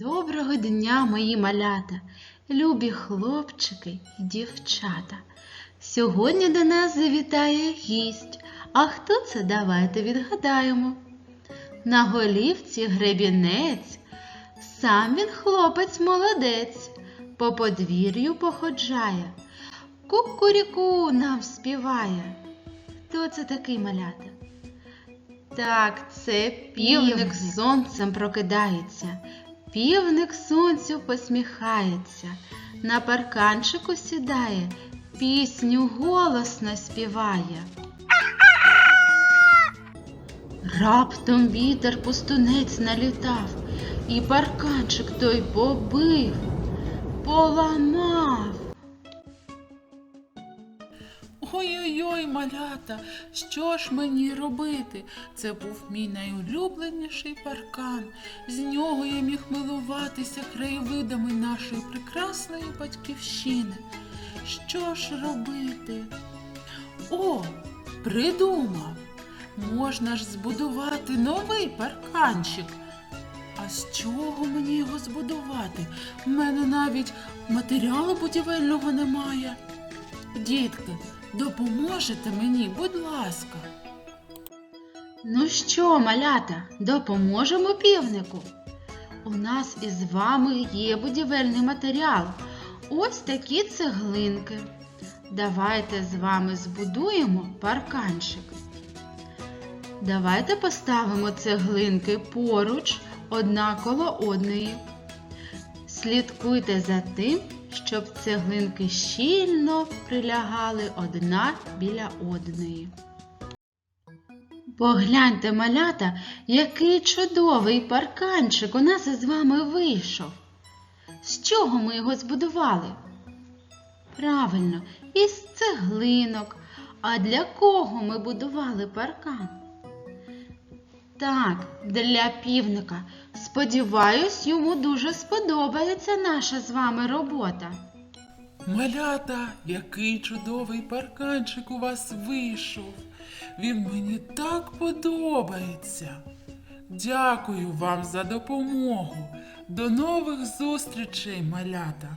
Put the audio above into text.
Доброго дня, мої малята, любі хлопчики і дівчата. Сьогодні до нас завітає гість. А хто це? Давайте відгадаємо. На голівці гребінець, сам він хлопець молодець, по подвір'ю походжає, кукуріку нам співає. Хто це такий малята? Так, це півник Півник. сонцем прокидається. Півник сонцю посміхається, на парканчику сідає, пісню голосно співає. Раптом вітер пустунець налітав, і парканчик той побив, поламав. Ой-ой-ой, малята, що ж мені робити? Це був мій найулюбленіший паркан. З нього я міг милуватися краєвидами нашої прекрасної батьківщини. Що ж робити? О, придумав! Можна ж збудувати новий парканчик. А з чого мені його збудувати? У мене навіть матеріалу будівельного немає. Дітки, допоможете мені, будь ласка. Ну що, малята, допоможемо півнику? У нас із вами є будівельний матеріал. Ось такі цеглинки. Давайте з вами збудуємо парканчик. Давайте поставимо цеглинки поруч одна коло одної. Слідкуйте за тим, щоб цеглинки щільно прилягали одна біля одної. Погляньте, малята, який чудовий парканчик у нас із вами вийшов. З чого ми його збудували? Правильно, із цеглинок. А для кого ми будували паркан? Так, для півника. Сподіваюсь, йому дуже сподобається наша з вами робота. Малята, який чудовий парканчик у вас вийшов. Він мені так подобається. Дякую вам за допомогу. До нових зустрічей, малята!